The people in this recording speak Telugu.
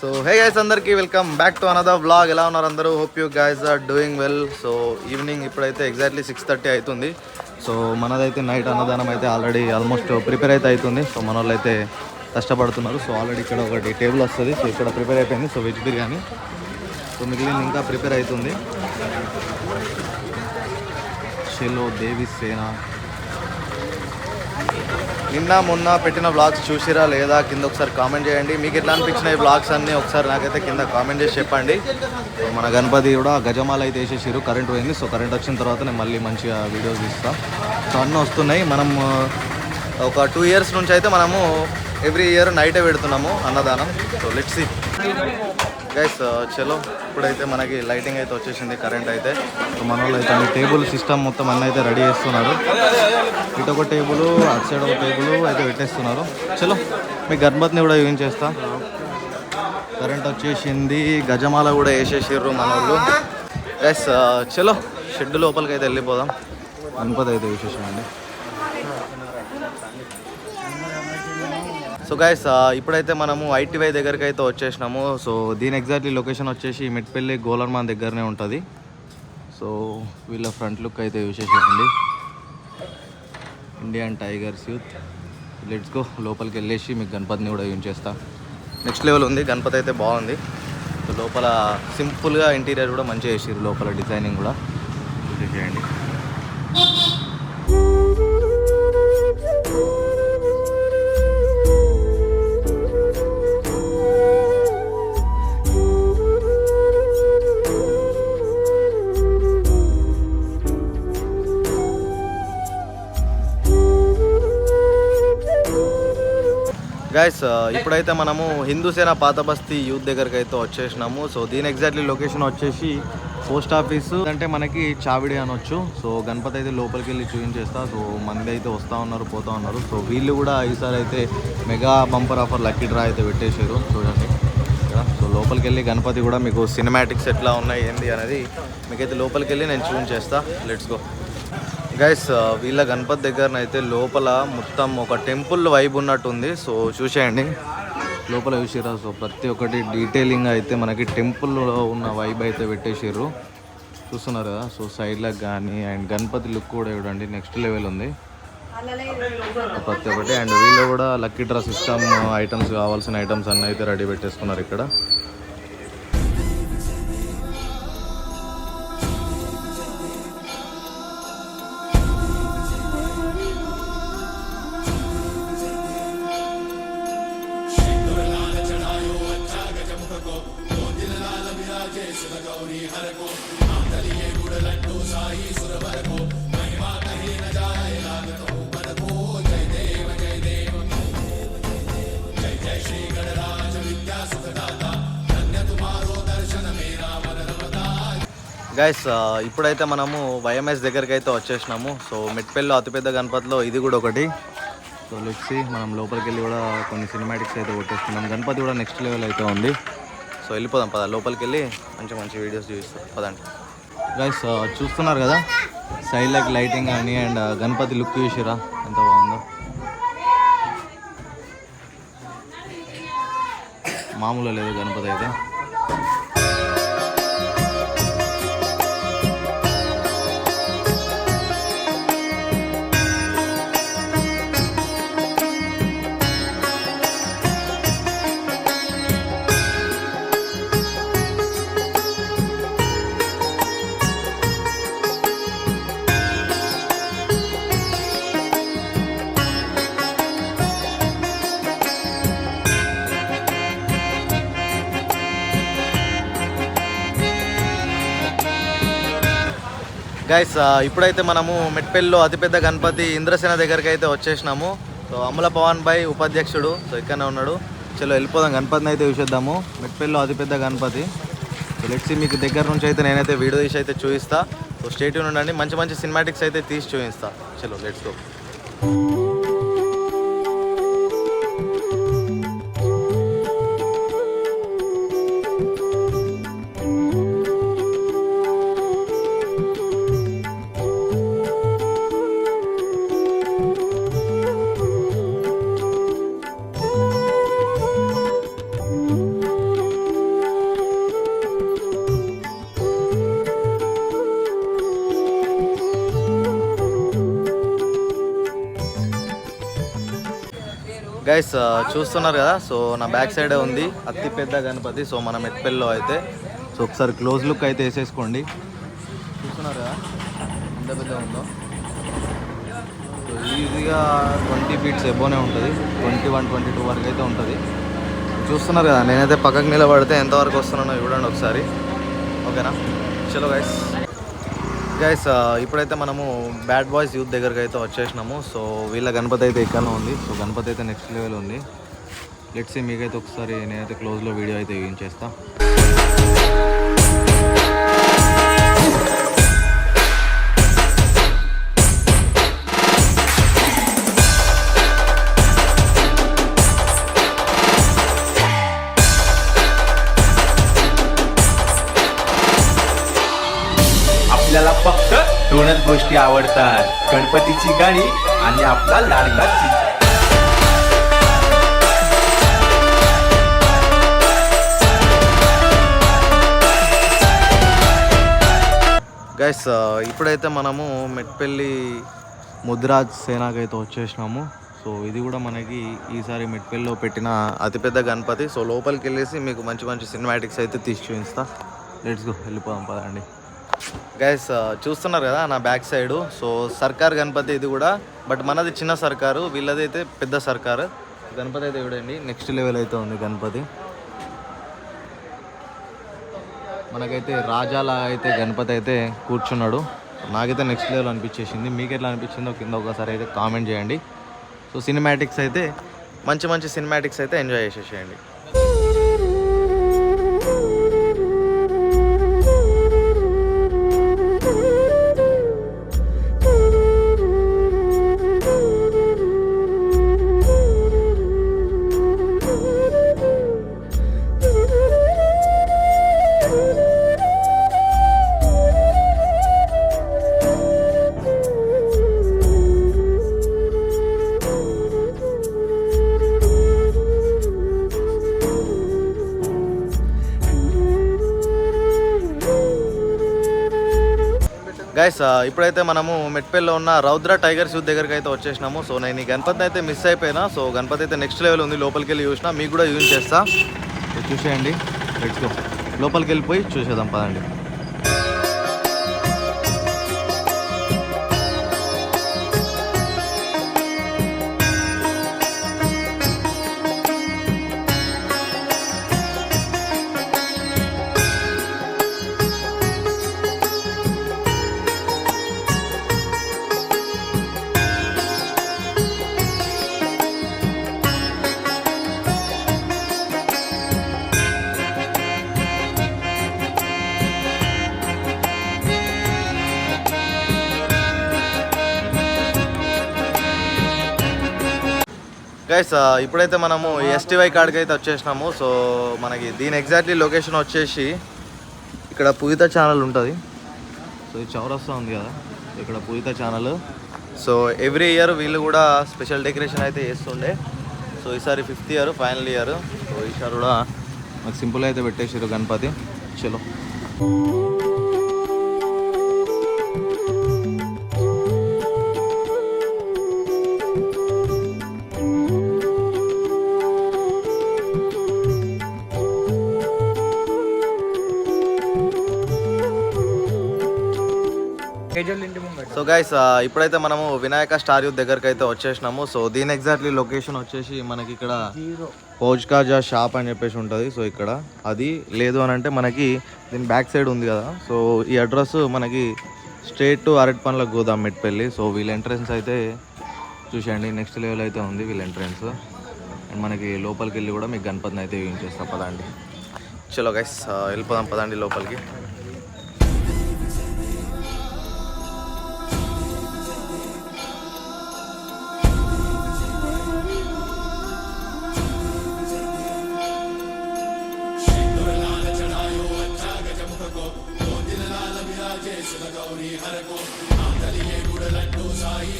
సో హే గైస్ అందరికీ welcome back to another blog ఎలా ఉన్నారు అందరూ? Hope you guys are doing well so evening ఇప్పుడైతే ఎగ్జాక్ట్లీ సిక్స్ థర్టీ అవుతుంది సో మనదైతే నైట్ అన్నదానం అయితే ఆల్రెడీ ఆల్మోస్ట్ ప్రిపేర్ అయితే అవుతుంది సో మన వాళ్ళు అయితే కష్టపడుతున్నారు. సో ఆల్రెడీ ఇక్కడ ఒకటి టేబుల్ వస్తుంది. సో ఇక్కడ ప్రిపేర్ అయిపోయింది. So veg biryani. సో మిగిలిన ఇంకా ప్రిపేర్ అవుతుంది షెలో దేవి సేన నిన్న మొన్న పెట్టిన బ్లాగ్స్ చూసిరా లేదా? కింద ఒకసారి కామెంట్ చేయండి. మీకు ఎట్లా అనిపించిన ఈ బ్లాగ్స్ అన్నీ? ఒకసారి నాకైతే కింద కామెంట్ చేసి చెప్పండి. మన గణపతి కూడా గజమాల అయితే వేసేసారు కరెంట్ పోయింది. సో కరెంట్ వచ్చిన తర్వాత నేను మళ్ళీ మంచిగా వీడియోస్ తీస్తా. సో అన్నీ వస్తున్నాయి. మనం ఒక టూ ఇయర్స్ నుంచి అయితే మనము ఎవ్రీ ఇయర్ నైటే పెడుతున్నాము అన్నదానం. So let's see guys uh, చలో. ఇప్పుడైతే మనకి లైటింగ్ అయితే వచ్చేసింది కరెంట్ అయితే. సో మన వాళ్ళు అయితే అన్ని టేబుల్ సిస్టమ్ మొత్తం అన్నీ అయితే రెడీ చేస్తున్నారు. ఇటు ఒక టేబుల్ అటు సైడ్ ఒక టేబుల్ అయితే పెట్టేస్తున్నారు. చలో మీ గణపతిని కూడా యూజ్ చేస్తా? కరెంట్ వచ్చేసింది గజమాల కూడా వేసేసారు మన వాళ్ళు గైస్ uh, చలో షెడ్ లోపలికి అయితే వెళ్ళిపోదాం. గణపతి అయితే వేసేసామండి సో గైస్ uh, ఇప్పుడైతే మనము ఐటీవై దగ్గరికి అయితే వచ్చేసినాము. సో దీని ఎగ్జాక్ట్లీ లొకేషన్ వచ్చేసి మెట్పల్లి గోలర్మాన్ దగ్గరనే ఉంటుంది. సో వీళ్ళ ఫ్రంట్ లుక్ అయితే విశేషండి Indian Tigers youth let's go లోపలికి వెళ్ళేసి మీకు గణపతిని కూడా యూజ్ చేస్తా. నెక్స్ట్ లెవెల్ ఉంది. గణపతి అయితే బాగుంది. లోపల సింపుల్గా ఇంటీరియర్ కూడా మంచిగా వేసారు లోపల డిజైనింగ్ కూడా. చూసేసేయండి గైస్ uh, ఇప్పుడైతే మనము హిందూ సేన పాత బస్తీ యూత్ దగ్గరికి అయితే వచ్చేసినాము. సో దీని ఎగ్జాక్ట్లీ లొకేషన్ వచ్చేసి పోస్ట్ ఆఫీస్ అంటే మనకి చావిడి అనొచ్చు. సో గణపతి అయితే లోపలికి వెళ్ళి చూపించేస్తా సో మంది అయితే వస్తూ ఉన్నారు పోతా ఉన్నారు. సో వీళ్ళు కూడా ఈసారి అయితే mega bumper offer lucky draw అయితే పెట్టేశారు. చూడండి. సో లోపలికి వెళ్ళి గణపతి కూడా మీకు సినిమాటిక్స్ ఎట్లా ఉన్నాయి ఏంది అనేది మీకైతే లోపలికి వెళ్ళి నేను చూపించేస్తా లెట్స్ గో గైస్ uh, వీళ్ళ గణపతి దగ్గరనైతే లోపల మొత్తం ఒక టెంపుల్ వైబ్ ఉన్నట్టుంది. సో చూసేయండి. లోపల చూసిరా సో ప్రతి ఒక్కటి డీటెయిలింగ్ అయితే మనకి టెంపుల్లో ఉన్న వైబ్ అయితే పెట్టేసారు చూస్తున్నారు కదా? సో సైడ్లకు కానీ అండ్ గణపతి లుక్ కూడా చూడండి. నెక్స్ట్ లెవెల్ ఉంది. ప్రతి ఒక్కటి. అండ్ వీళ్ళు కూడా లక్కీ డ్రా సిస్టమ్ ఐటమ్స్ కావాల్సిన ఐటమ్స్ అన్నీ అయితే రెడీ పెట్టేసుకున్నారు ఇక్కడ. గైస్ uh, ఇప్పుడైతే మనము వైఎంఎస్ దగ్గరికి అయితే వచ్చేసినాము. సో మెట్పల్లిలో అతిపెద్ద గణపతిలో ఇది కూడా ఒకటి. సో లెట్సి మనం లోపలికి వెళ్ళి కూడా కొన్ని సినిమాటిక్స్ అయితే కొట్టేస్తున్నాం గణపతి కూడా నెక్స్ట్ లెవెల్ అయితే ఉంది. సో వెళ్ళిపోదాం పద. లోపలికి వెళ్ళి మంచి మంచి వీడియోస్ చూపిస్తాం. పదండి. గైస్ uh, చూస్తున్నారు కదా? సైడ్లకి లైటింగ్ కానీ అండ్ గణపతి లుక్ చూసిరా ఎంత బాగుందో. మామూలు లేదు గణపతి అయితే. గైస్ ఇప్పుడైతే మనము మెట్పల్లిలో అతిపెద్ద గణపతి ఇంద్రసేన దగ్గరికి అయితే వచ్చేసినాము. సో అమల పవన్ భాయ్ ఉపాధ్యక్షుడు. సో ఇక్కడనే ఉన్నాడు. చలో వెళ్ళిపోదాం. గణపతిని అయితే చూసేద్దాము. మెట్పల్లిలో అతిపెద్ద గణపతి. సో మీకు దగ్గర నుంచి అయితే నేనైతే వీడియో తీసి అయితే చూపిస్తా. సో స్టేట్ ఉండండి. మంచి మంచి సినిమాటిక్స్ అయితే తీసి చూపిస్తా. చలో లెట్స్ గో గైస్ uh, చూస్తున్నారు కదా? సో నా బ్యాక్ సైడే ఉంది. అతి పెద్ద గణపతి. సో మన మెట్పల్లిలో అయితే. సో ఒకసారి క్లోజ్ లుక్ అయితే వేసేసుకోండి. చూస్తున్నారు కదా? ఎంత పెద్ద ఉందో. సో ఈజీగా ట్వంటీ ఫీట్స్ ఎబోనే ఉంటుంది. ట్వంటీ వన్ ట్వంటీ టూ వరకు అయితే ఉంటుంది. చూస్తున్నారు కదా? నేనైతే పక్కకు నిలబడితే ఎంతవరకు వస్తున్నానో చూడండి ఒకసారి. ఓకేనా చలో గైస్ గైస్ uh, ఇప్పుడైతే మనము బ్యాడ్ బాయ్స్ యూత్ దగ్గరకు అయితే వచ్చేసినాము. సో వీళ్ళ గణపతి అయితే ఎక్కడనే ఉంది. సో గణపతి అయితే నెక్స్ట్ లెవెల్ ఉంది. లెట్స్ మీకైతే ఒకసారి నేనైతే క్లోజ్లో వీడియో అయితే యూజ్ చేస్తాను दोनच गोष्टी आवडतात गणपतीची गाणी आणि आपला लाडका चिंचा గైస్ ఇప్పుడైతే మనము మెట్పల్లి ముద్రాజ్ సేనాకి అయితే వచ్చేసినాము సో ఇది కూడా మనకి ఈసారి మెట్పల్లిలో పెట్టిన అతిపెద్ద గణపతి సో లోపలికి వెళ్ళేసి మీకు మంచి మంచి సినిమాటిక్స్ అయితే తీసి చూపిస్తా లెట్స్ గో వెళ్ళిపోదాం పదండి గైస్ uh, చూస్తున్నారు కదా నా బ్యాక్ సైడ్ సో సర్కార్ గణపతి ఇది కూడా బట్ మనది చిన్న సర్కారు వీళ్ళది అయితే పెద్ద సర్కారు. గణపతి అయితే చూడండి నెక్స్ట్ లెవెల్ అయితే ఉంది గణపతి. మనకైతే రాజాలా అయితే గణపతి అయితే కూర్చున్నాడు. నాకైతే నెక్స్ట్ లెవెల్ అనిపించేసింది. మీకు ఎట్లా అనిపించిందో కింద ఒకసారి అయితే కామెంట్ చేయండి. సో సినిమాటిక్స్ అయితే మంచి మంచి సినిమాటిక్స్ అయితే ఎంజాయ్ చేసేసేయండి. గైస్ ఇప్పుడైతే మనము మెట్పల్లిలో ఉన్న రౌద్ర టైగర్ యూత్ దగ్గరికి అయితే వచ్చేసినాము. సో నేను ఈ గణపతిని అయితే మిస్ అయిపోయినా. సో గణపతి అయితే నెక్స్ట్ లెవెల్ ఉంది. లోపలికి వెళ్ళి చూసినా మీకు కూడా యూజ్ చేస్తా. చూసేయండి. లెట్స్ గో లోపలికి వెళ్ళిపోయి చూసేద్దాం పదండి. గైస్ uh, ఇప్పుడైతే మనము ఎస్టీవై కార్డ్కి అయితే వచ్చేసినాము. సో మనకి దీని ఎగ్జాక్ట్లీ లొకేషన్ వచ్చేసి ఇక్కడ పూయిత ఛానల్ ఉంటుంది. సో ఇది చౌరస్తా ఉంది కదా. ఇక్కడ పూయిత ఛానల్ సో ఎవ్రీ ఇయర్ వీళ్ళు కూడా స్పెషల్ డెకరేషన్ అయితే చేస్తుండే. సో ఈసారి fifth year final year so ఈసారి కూడా మాకు సింపుల్ అయితే పెట్టేసారు గణపతి. చలో సో గైస్ ఇప్పుడైతే మనము వినాయక స్టార్ యూత్ దగ్గరికి అయితే వచ్చేసినాము. సో దీని ఎగ్జాక్ట్లీ లొకేషన్ వచ్చేసి మనకి ఇక్కడ పౌజ్ కాజా షాప్ అని చెప్పేసి ఉంటుంది. సో ఇక్కడ అది లేదు అని అంటే మనకి దీని బ్యాక్ సైడ్ ఉంది కదా. సో ఈ అడ్రస్ మనకి స్ట్రేట్ టు అరటి పండ్ల గోదాం మెట్పల్లి. సో వీళ్ళ ఎంట్రన్స్ అయితే చూసేయండి. నెక్స్ట్ లెవెల్ అయితే ఉంది వీళ్ళ ఎంట్రన్స్ అండ్ మనకి లోపలికి వెళ్ళి కూడా మీకు గణపతిని అయితే చూపించేస్తాం పదండి. చలో గైస్ వెళ్ళిపోదాం. పదండి లోపలికి. సాయి